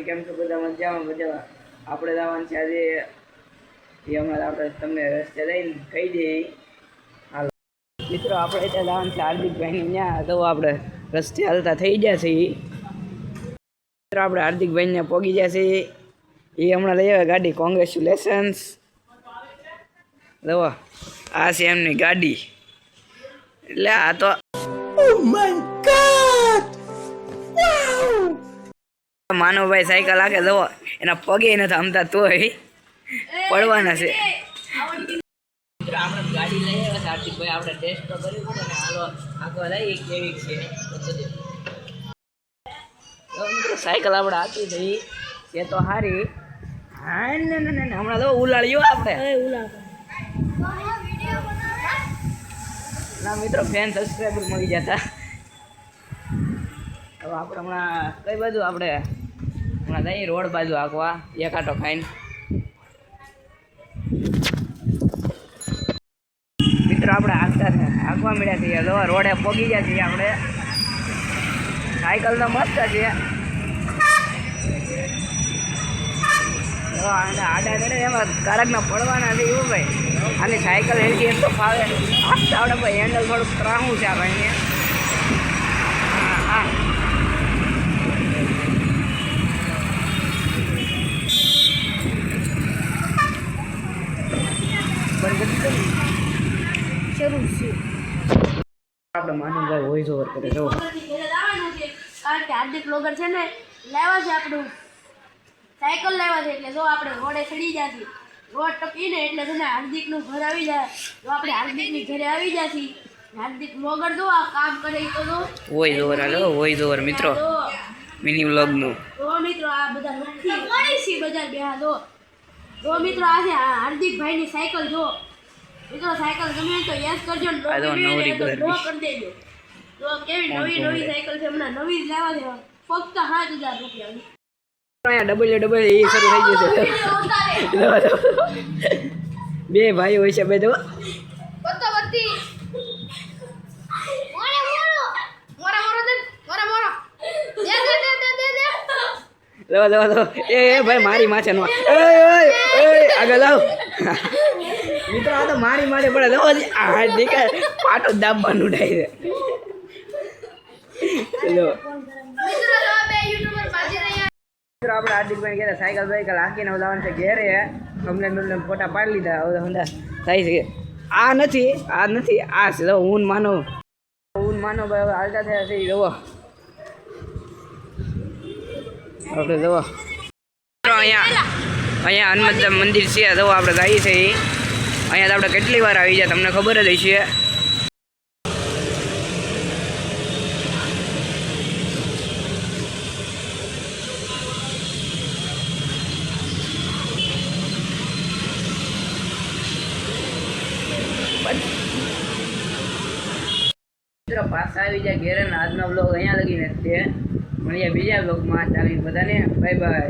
કેમ છો? બધા મજામાં બધા આપણે જવાનું છે આજે. એ હમણાં આપણે તમને રસ્તે લઈને કહી દઈએ. હાલો. મિત્રો, આપણે ત્યાં જવાનું છે હાર્દિકભાઈ ત્યાં. તો આપણે રસ્તે હાલતા થઈ ગયા છે. મિત્રો, આપણે હાર્દિકભાઈને પોગી ગયા છે. એ હમણાં લઈ આવે ગાડી. કોંગ્રેચ્યુલેશન્સ દવા આ છે એમની ગાડી. એટલે આ તો માનવભાઈ સાયકલ આગે જવો. એના પગે નથી આમતા તોય પડવાના છે. આપણે ગાડી લઈ આવ્યા હાર્દિકભાઈ. આપણે ટેસ્ટ તો કરવી પડે ને હાલો આખો લઈ કેવી છે. સાયકલ આપણે આપી દઈ એ તો સારી હા ને ને ને ને, હમણાં તો ઉલાળ્યો આપણે. ના મિત્રો ફેન સબસ્ક્રાઈબર મળી જતા. હવે આપણે હમણાં કઈ બાજુ આપણે? હમણાં જઈએ રોડ બાજુ આખવા એકાટો ખાઈને. મિત્રો, આપણે આગતા છે આગવા મળ્યા છીએ. તો રોડે પોગી ગયા છીએ આપણે. સાયકલ તો મસ્ત છે. આડા કરે એમાં કારકના પડવાના છે એવું ભાઈ. આની સાયકલ હેલથી એમ તો ફાવે. આપણે ભાઈ હેન્ડલ થોડુંક ત્રાહું છે, આ ભાઈને હા હા બંધ કરી દો. શરૂ છે આપણે માનવભાઈ વોઇસ ઓવર કરે. જો. છે કારણ કે હાર્દિક લોગર છે ને લાવ્યા છે આપણું. સાયકલ લાવ્યા છે એટલે જો આપણે રોડે ચડી જશે. રોડ ટપીને એટલે છે ને હાર્દિકનું ઘર આવી જાય. જો આપણે હાર્દિકની ઘરે આવી જશે હાર્દિક બ્લોગર જો આ કામ કરે તો જો. વોઇસ ઓવર હાલો વોઇસ ઓવર મિત્રો. મિની વ્લોગનું જો મિત્રો આ બધા નથી છે બજાર બેહા જો. જો મિત્રો આ છે હાર્દિકભાઈની સાયકલ જો. મિત્રો સાયકલ ગમે તો યસ કરજો ને આ જો ગમે નવરી તો કલરની. ડ્રો કરી દેજો. તો કેવી નવી નવી સાયકલ છે હમણાં નવી જ લાવવા છે ફક્ત સાત હજાર રૂપિયાની ડબલ ડબલ એ શરૂ થઈ જશે. બે ભાઈ હોય છે બે તો જો જો એ એ ભાઈ મારી માછે નો. એ એ એ આગળ લાવ. મિત્રો, આ તો મારી મારી પડે. આ દીકરા પાટો દાબવાનું ડાયરે લો. મિત્રો તો આપણે હાર્દિકભાઈ કહેતા, સાયકલ, બાયકલ હાંકીને લાવવાનું છે ઘેરે. અમને બમ્પ્લેન ફોટા પાડી લીધા. હવે હંદા થાય છે. આ નથી આ નથી, આ છે. જો ઊન માનો. ઊન માનો, ભાઈ, હવે હાલતા થયા છે. જુઓ આપણે જવો અહીંયા અહીંયા હનુમત મંદિર છે. જુઓ આપણે જઈએ છીએ. અહીંયા તો આપણે કેટલી વાર આવી જાય તમને ખબર જ હશે. મિત્રો, પાછા આવી જાય ઘેર આજનો બ્લોગ અહીંયા લગીને તે મળીએ બીજા બ્લોગમાં ચાલીને બધાને બાય બાય